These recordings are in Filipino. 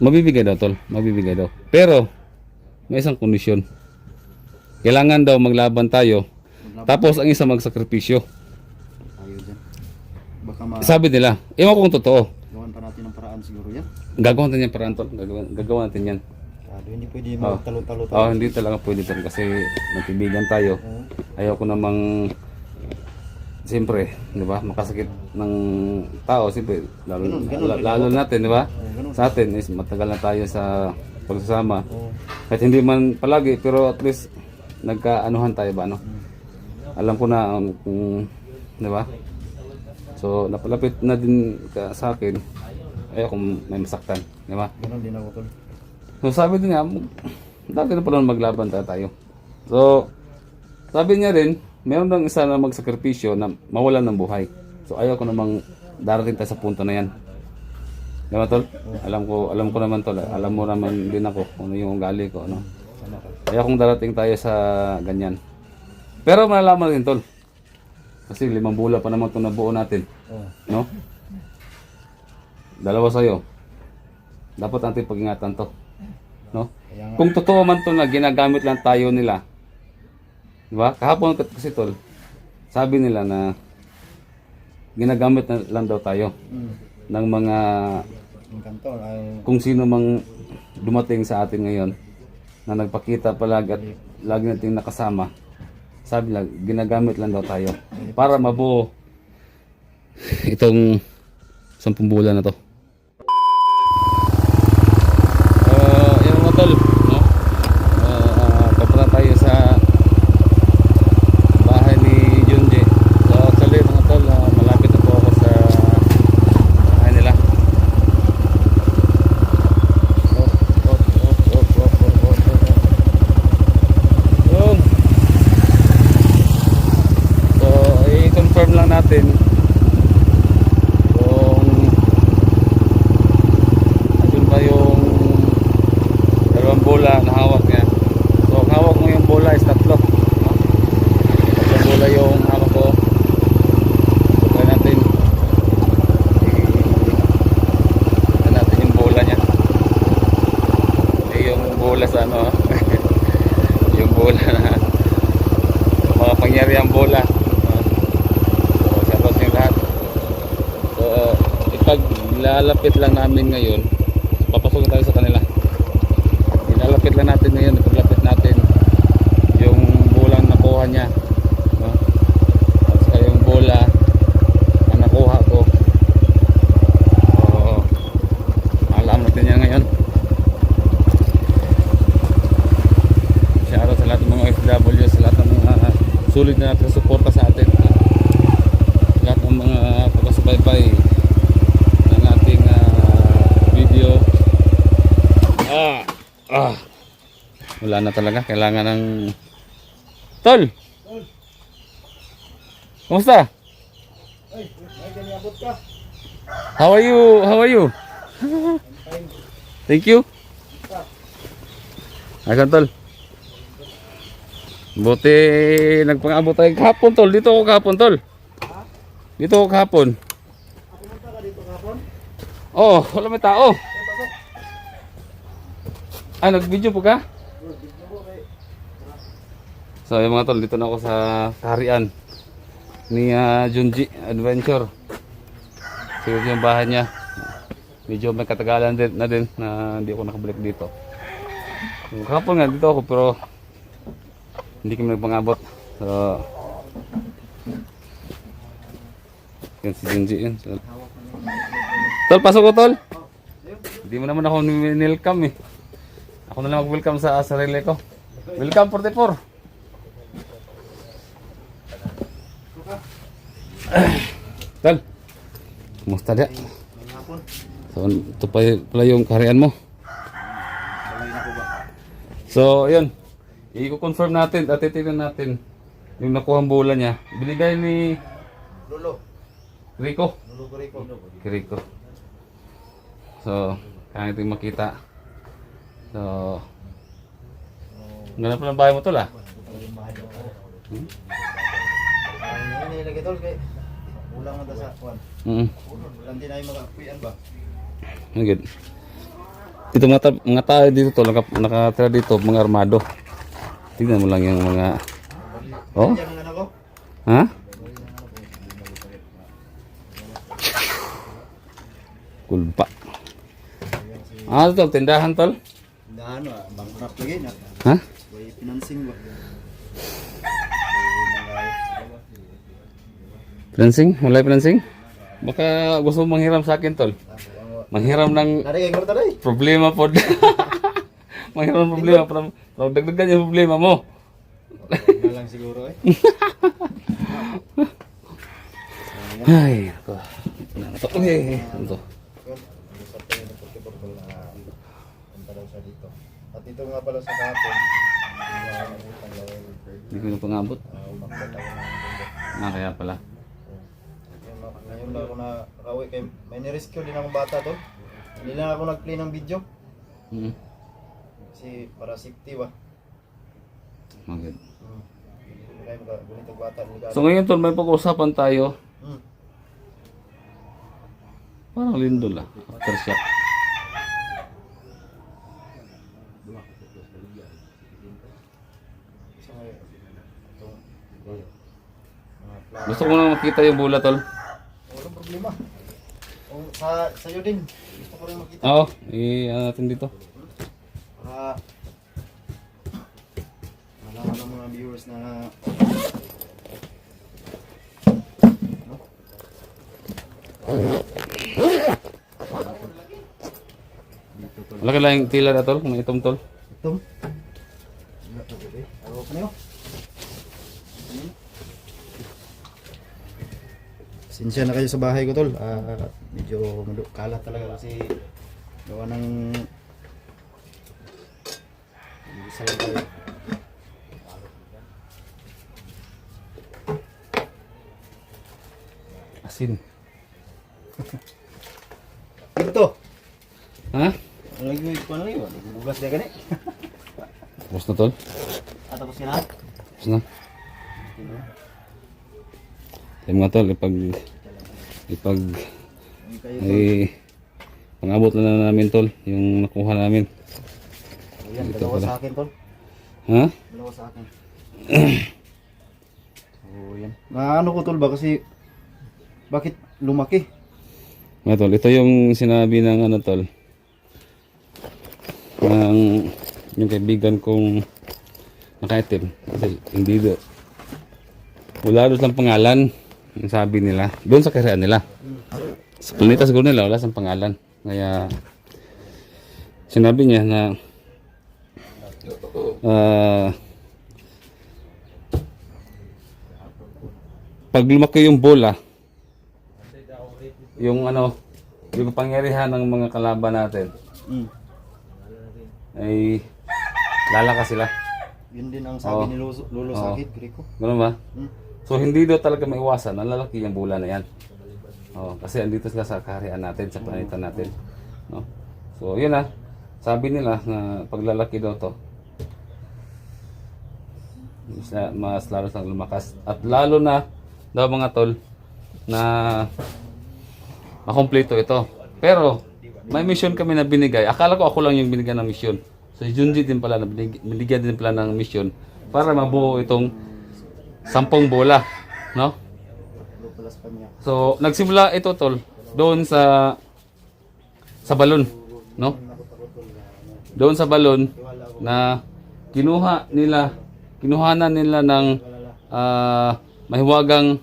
Mabibigay daw tol, mabibigay daw. Pero may isang kondisyon. Kailangan daw maglaban tayo. Tapos ang isa magsakripisyo. Baka ma... Sabi nila, ewan ko kung totoo. Gawan pa natin ng paraan siguro yan. Gagawin natin yan parang tol. Gagawin, gagawin natin yan. Kado, hindi pwede Oh. magtalo-talo tayo. Oh, hindi talaga pwede tol kasi magkibigan tayo. Oo. Ayaw ko namang Siyempre, di ba? Makasakit ng tao, siyempre, lalo, Ganun, ganun, la- lalo natin, di ba? Oo, ganun. Sa atin is matagal na tayo sa pagsasama. Oo. Kahit hindi man palagi, pero at least nagkaanuhan tayo ba, no? Alam ko na um, kung, di ba? So, napalapit na din ka sa akin, ayaw kung may masaktan, di ba? Ganon din ako tol. So, sabi din niya, "Mag- dati na pala maglaban tayo tayo. So, sabi niya rin, meron lang isa na magsakripisyo na mawalan ng buhay. So, ayaw ko namang darating tayo sa punto na yan. Di ba, Tol? Alam ko, alam ko naman, Tol. Alam mo naman din ako kung ano yung ugali ko, ano? Ayaw kong darating tayo sa ganyan. Pero malalaman din, Tol. Kasi limang bula pa naman itong nabuo natin. No? Dalawa sa'yo. Dapat natin pag-ingatan to. No? Kung totoo man to na ginagamit lang tayo nila. Di ba? Kahapon kasi tol, sabi nila na ginagamit na lang daw tayo mm, ng mga yung kanto, ay, kung sino mang dumating sa atin ngayon na nagpakita palagi at lagi nating nakasama. Sabi lang, ginagamit lang daw tayo para mabuo itong sampung bulan na to. Uh, yung mga tol, no? Uh, papunta tayo sa bahay ni Junji. So actually mga tol, ah, malapit na po ako sa bahay nila. Op, op, op, op, op, op, op, op. Yun. So, i-confirm lang natin kung andun ba yung dalawang bola na hawak niya. So, ang hawak mo yung bola is tatlo. No? Bola yung hawak ko. Try natin. I- natin yung bola niya. Eh, yung bola sa ano. yung bola na mga pangyariang bola. Ah. So, shoutout sa lahat. So, ipag lalapit lang namin ngayon, papasok tayo sa kanila. Ilalapit lang natin ngayon, ipaglapit natin yung bolang nakuha niya. No? At saka yung bola na nakuha ko. So, alam natin yan ngayon. Shoutout sa lahat ng mga FW, sa lahat ng mga sulit na suporta sa atin. Sa lahat ng mga pagkasubaybay ng ating ah, video. Ah, ah. Wala na talaga. Kailangan ng... Tol! Kumusta? ay, ay, ganyan ka. How are you? How are you? Thank you. Ayan tol. Buti nagpangabot tayo kahapon tol. Dito ako kahapon tol. Dito ako kahapon. Pumunta ka dito kapon? Oh, wala may tao. Ah, nag-video po ka? So, yung mga tol, dito na ako sa kaharian ni ah, Junji Adventure. Siguro yung bahay niya. Medyo may katagalan din, na din na hindi ako nakabalik dito. Kahapon nga dito ako pero hindi kami nagpangabot. So, yan si Junji yun. So, tol, pasok ko tol. Hindi mo naman ako welcome eh. Ako na lang mag-welcome sa sarili ko. Welcome 44. Tol. Kumusta dia? So, ito pa pala yung kaharian mo. So, yun. I-confirm natin at titignan natin yung nakuha bola niya. Binigay ni Lolo. Rico. Lolo Rico. Rico. So, kaya natin makita. So, ganun pala ang bahay mo tol ah. Hmm? Ay, nilagay tol kay ulang mo ta sa kwan. Mm. Lanti na yung mga kuyan ba? Ang good. Ito mga, ta- mga tao dito tol, naka, nakatira dito, mga armado. Tingnan mo lang yung mga... Oh? Ang. Ha? Kulpa. Ah, tol, tindahan tol. Ano, ah, bankrupt lagi na. Ha? May financing ba? Financing? Wala financing? Baka gusto mong manghiram sa akin tol. Manghiram ng problema po. manghiram ng problema. Para, para dagdagan yung problema mo. Na lang siguro eh. Ay, ako. Ano to? Uy, to? Usap tayo ng pagkibarbal na punta daw siya dito. At ito nga pala sa laway, Hindi ko na pangabot. mundo. Ah, kaya pala. Lang ako na rawi kay may nirescue din akong bata to. Hindi lang ako nag-play ng video Hmm. kasi para safety ba. Magod. Hmm. Hindi kayo mga gunitag bata. So ngayon tol, may pag-uusapan tayo. Hmm. Parang lindol ah. Aftershock. Gusto ko na makita yung bola tol. Sa sa'yo din, gusto ko rin makita. Oo, i-ano natin dito. Para malaman ng mga viewers na Wala ka lang yung tila na tol, kung may itom tol. ito. Ako pa niyo. Sinsya na kayo sa bahay ko tol. Ah, medyo kalat talaga kasi gawa ng isa lang tayo. Asin. Ito. Ha? Ano lagi ko ano yun? Bugas dia gani. Tapos na tol? At tapos na? Tapos na. Tayo mga tol, ipag... Ipag... Ay... Pangabot na na namin tol, yung nakuha namin. Ayan, Ito dalawa pala. sa akin tol. Ha? Dalawa sa akin. oh, yan. Na ano ko tol ba kasi bakit lumaki? Mga tol, ito yung sinabi ng ano tol. Ng yung kaibigan kong nakaitim. Kasi hindi do. Wala doon lang pangalan. Ang sabi nila. Doon sa karya nila. Sa planeta siguro nila wala sa pangalan. Kaya sinabi niya na ah pag lumaki yung bola, yung ano, yung pangyarihan ng mga kalaban natin Mm. ay lalakas sila. Yun din ang sabi Oo. ni Lolo, Lolo Oo. Sakit, Griko. Ganun ba? Mm. So hindi daw talaga maiwasan na lalaki yung bola na yan. Oh, kasi andito sila sa kaharian natin, sa planeta natin. No? So yun ah. Sabi nila na paglalaki daw to, mas, mas lalo sang lumakas. At lalo na daw mga tol na makompleto ito. Pero may mission kami na binigay. Akala ko ako lang yung binigyan ng mission. So Junji din pala na binig- binigyan din pala ng mission para mabuo itong sampung bola, no? So nagsimula ito tol doon sa sa balon, no? Doon sa balon na kinuha nila kinuhanan nila ng ah, mahiwagang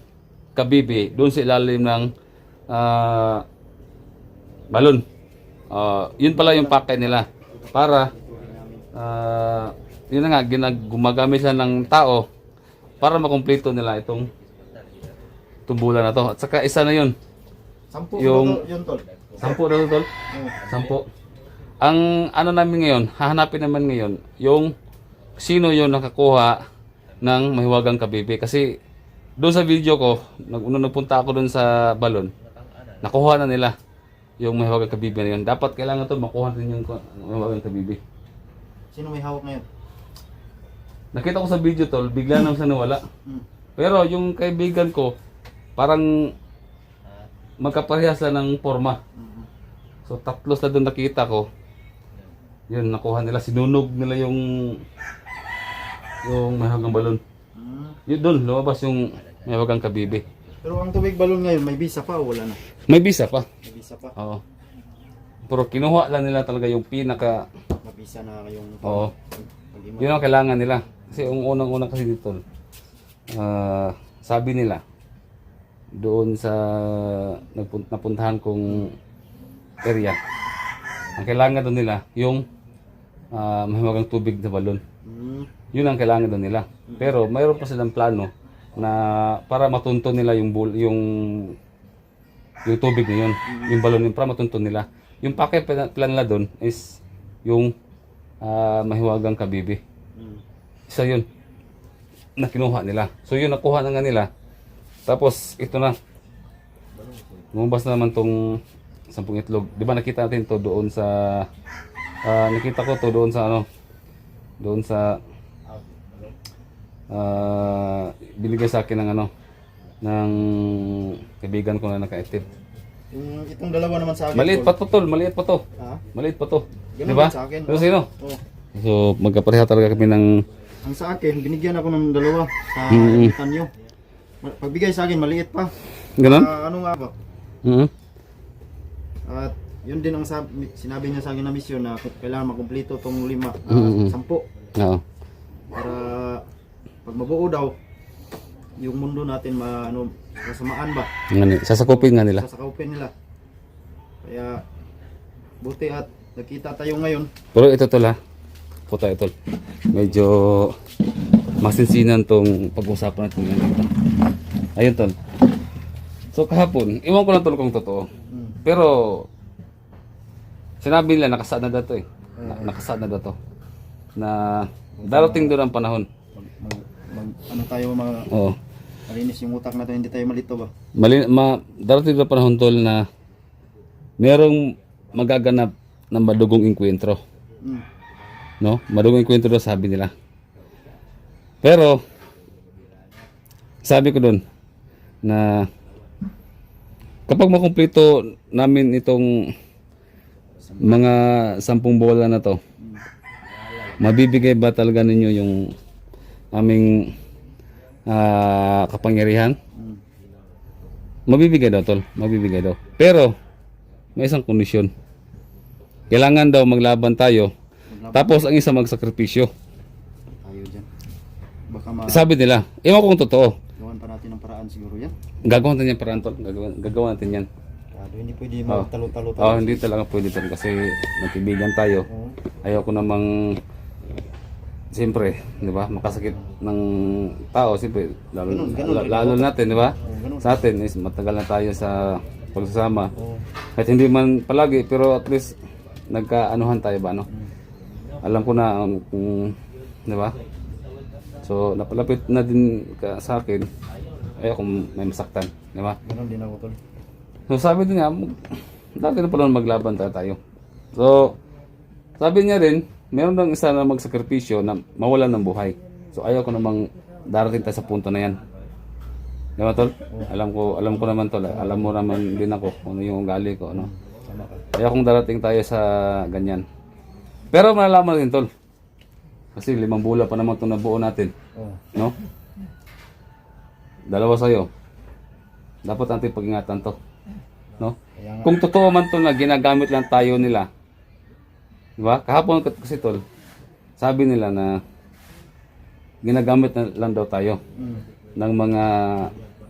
kabibi doon sa ilalim ng ah, balon. Ah, yun pala yung pakay nila para ah, yun na nga ginag gumagamit sila ng tao para makumpleto nila itong tumbulan na to. At saka isa na yun. Sampu Yung- yung... yun tol. Sampo na to, tol. Mm. Sampo. Ang ano namin ngayon, hahanapin naman ngayon, yung sino yung nakakuha ng mahiwagang kabibi. Kasi doon sa video ko, nag, nung nagpunta ako doon sa balon, nakuha na nila yung mahiwagang kabibi na yun. Dapat kailangan to makuha din yung mahiwagang kabibi. Sino may hawak ngayon? Nakita ko sa video tol, bigla nang sa nawala. Pero yung kaibigan ko, parang magkaparehas sila ng forma. So tatlo sa doon nakita ko. Yun, nakuha nila, sinunog nila yung yung mahagang balon. Yun doon, lumabas yung mahagang kabibi. Pero ang tubig balon ngayon, may visa pa o wala na? May bisa pa. May visa pa. Oo. Pero kinuha lang nila talaga yung pinaka, May visa na yung oo, yun ang kailangan nila. Kasi yung unang-unang kasi dito, ah, sabi nila, doon sa napun- napuntahan kong area, ang kailangan doon nila, yung uh, mahiwagang tubig na balon. Hmm. Yun ang kailangan doon nila. Pero mayroon pa silang plano na para matunto nila yung bul yung yung tubig na yun, yung balon yun, para matunto nila. Yung pake plan nila doon is yung ah, mahiwagang kabibi. Isa yun na kinuha nila. So yun nakuha na nga nila. Tapos ito na. Lumabas na naman tong sampung itlog. Di ba nakita natin to doon sa ah, nakita ko to doon sa ano doon sa ah binigay sa akin ng ano ng kaibigan ko na nakaitim. Yung itong dalawa naman sa akin. Maliit pa to tol, maliit pa to. Ha? Maliit pa to. Di ba? sa akin. Pero sino? Oh. So magkapareha talaga kami ng Ang sa akin, binigyan ako ng dalawa sa Mm-mm. mm nyo. Pagbigay sa akin, maliit pa. ganun? Ah, ano nga ba? Mhm. At yun din ang sab- sinabi niya sa akin na misyon na kailangan makumpleto tong lima, ah, Mm-mm. sampo. Oo. Para pag mabuo daw, yung mundo natin ma, ano, kasamaan ba? Ngani, sasakupin nga nila. Sasakupin nila. Kaya, buti at nakita tayo ngayon. Pero ito tol ha. Puta ito. Medyo masinsinan tong pag-usapan natin ngayon. Ayun tol. So kahapon, iwan ko lang tol kung totoo. Mm. Pero sinabi nila nakasaad na dato eh. Na, nakasaad na dato. Na darating doon ang panahon. Mag, mag, ano tayo, mga Oo. malinis yung utak natin, hindi tayo malito ba? Mali, ma, darating doon ang panahon tol na merong magaganap na madugong inkwentro. Mm. No? Madugong inkwentro daw sabi nila. Pero, sabi ko doon na kapag makumpleto namin itong mga sampung bola na to, mabibigay ba talaga ninyo yung aming ah, kapangyarihan? Mabibigay daw, tol. Mabibigay daw. Pero, may isang kondisyon. Kailangan daw maglaban tayo. Tapos, ang isa magsakripisyo. Tayo dyan. Baka ma- Sabi nila, ewan ko kung totoo. gawan pa natin ng paraan siguro yan. Gagawin natin yan, parang tol. Gagawin, gagawin natin yan. Kado, hindi pwede magtalo-talo tayo. Oh, hindi talaga pwede tol. Kasi magkibigan tayo. Oo. Ayoko namang Siyempre, di ba? Makasakit ng tao, siyempre, lalo, Ganun, ganun. lalo, lalo natin, di ba? Ganun. Sa atin is matagal na tayo sa pagsasama. Oo. Kahit hindi man palagi, pero at least nagkaanuhan tayo ba, no? Alam ko na um, kung, di ba? So, napalapit na din ka sa akin, ayaw kung may masaktan, di ba? Ganon din ako tol. So, sabi din niya, dati na pala maglaban tayo tayo. So, sabi niya rin, meron lang isa na magsakripisyo na mawalan ng buhay. So, ayaw ko namang darating tayo sa punto na yan. Di ba, Tol? Alam ko, alam ko naman, Tol. Alam mo naman din ako kung ano yung ugali ko, no? Tama ka. Ayaw kong darating tayo sa ganyan. Pero malalaman din, Tol. Kasi limang bula pa naman itong nabuo natin. Oo. No? Dalawa sa'yo. Dapat natin pag-ingatan to. No? Kung totoo man to na ginagamit lang tayo nila. Di ba? Kahapon kasi tol, sabi nila na ginagamit na lang daw tayo mm, ng mga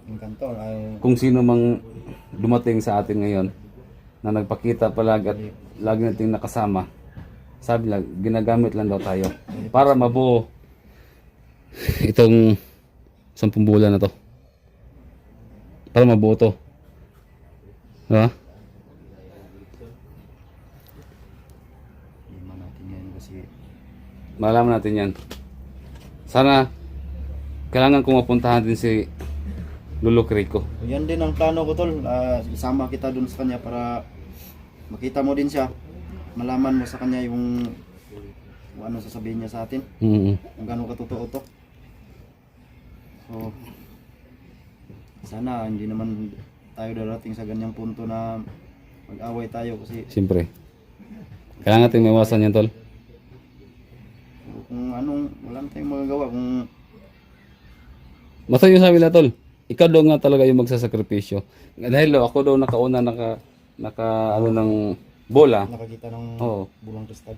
yung kanto ay kung sino mang dumating sa atin ngayon na nagpakita palagi at lagi nating nakasama. Sabi lang, ginagamit lang daw tayo para mabuo itong sampung bulan na to. Para mabuo to. Diba? Malaman natin yan. Sana, kailangan kong mapuntahan din si Lolo Crico. yan din ang plano ko tol. Ah, isama kita dun sa kanya para makita mo din siya malaman mo sa kanya yung, yung ano sasabihin niya sa atin. Mm-hmm. Kung gano'ng katotoo to. So, sana hindi naman tayo darating sa ganyang punto na mag-away tayo kasi... Siyempre. Kailangan natin maiwasan yan, Tol. Kung anong, wala na tayong magagawa. Kung... Masa yung sabi na, Tol. Ikaw daw nga talaga yung magsasakripisyo. Dahil daw, ako daw nakauna, naka, naka, ano nang bola. nakakita ng Oo. bulang kristal.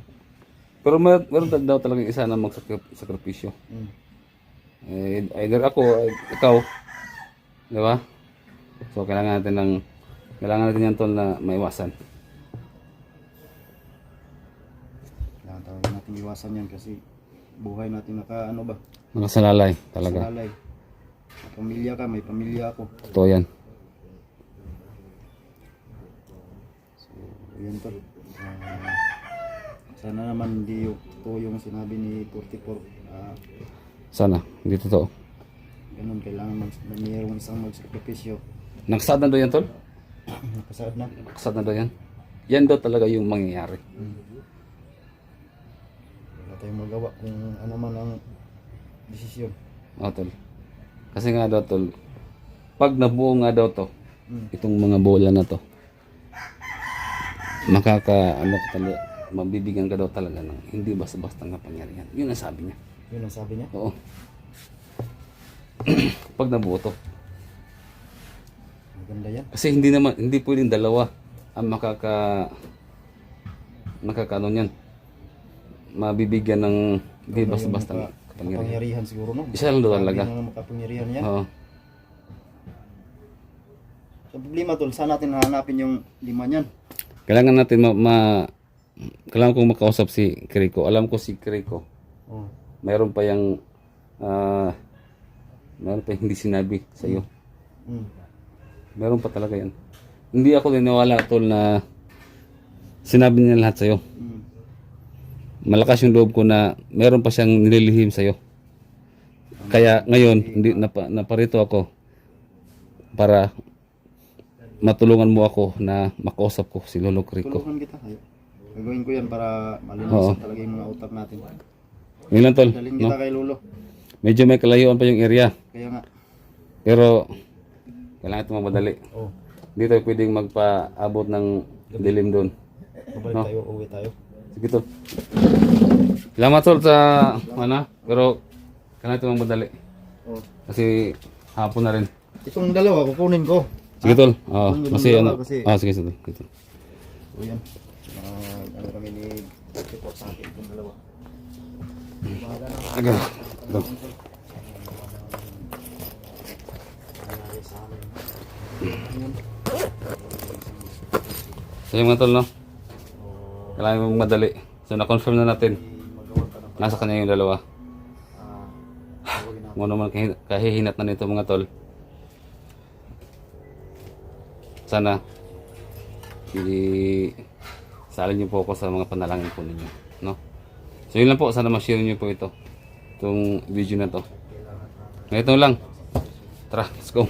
Pero mer meron daw talaga isa na magsakripisyo. Mm. Eh, either ako, eh, ikaw. Di ba? So, kailangan natin ng, kailangan natin yan tol na maiwasan. Kailangan talaga natin iwasan yan kasi buhay natin naka ano ba? Nakasalalay talaga. Salalay. May pamilya ka, may pamilya ako. Totoo yan. Yun to. Ah, sana naman hindi totoo yung sinabi ni 44. Ah, Sana, hindi totoo. ganun, kailangan mag, mayroong isang magsakripisyo. Nakasad na daw yan tol? Nakasaad na. Nakasad na daw yan. Yan daw talaga yung mangyayari. Wala tayong magawa kung ano man ang desisyon. O tol. Kasi nga daw tol, pag nabuo nga daw to, Mm. itong mga bola na to, makaka, ano ka talaga, mabibigyan ka daw talaga ng hindi basta-basta nga pangyarihan. Yun ang sabi niya. Yun ang sabi niya. Oo. pag nabuo to. Maganda yan. Kasi hindi naman, hindi pwedeng dalawa ang makaka, makakaano niyan. Mabibigyan ng hindi basta-basta nga kapangyarihan. Kapangyarihan siguro no. Isa lang daw talaga. Ng makapangyarihan niya. Oo. Sa problema tol, saan natin hahanapin yung lima niyan? Kailangan natin ma, ma kailangan kong makausap si Kiriko. Alam ko si Kiriko. Oh. Mayroon pa yung ah mayroon pa yung hindi sinabi sa iyo. Mm. Meron pa talaga yan. Hindi ako niniwala tol na sinabi niya lahat sa iyo. Mm. Malakas yung loob ko na meron pa siyang nililihim sa iyo. Kaya ngayon hindi napa, naparito ako para matulungan mo ako na makausap ko si Lolo Kiriko. Tulungan kita. Ay, Gagawin ko yan para Oo. malinisan talaga yung mga utak natin. Ngayon lang tol, Dalhin no? kita kay Lolo. Medyo may kalayuan pa yung area. Kaya nga. Pero kailangan ito mamadali. Oh. Hindi tayo pwedeng magpaabot ng dilim doon. Babalik No. tayo, uwi tayo. Sige tol. Salamat tol sa ano, pero kailangan ito mamadali. Oh. Kasi hapon na rin. Itong dalawa, kukunin ko. Sige tol. Ng kasi ano. kasi- Ah, sige sige. sige, tol. O yan. Ah, ano kami ni report sa akin itong dalawa. Aga. Ayun. So yung mga tol no. Oh, Kailangan mong madali. So na-confirm na natin. Nasa kanya yung dalawa. ah, gawin natin. Kung ano man kahi- kahihinat na nito mga tol. Sana i salin niyo po ako sa mga panalangin po ninyo, no? So yun lang po, sana ma-share niyo po ito. Itong video na to. Ngayon lang. Tara, let's go.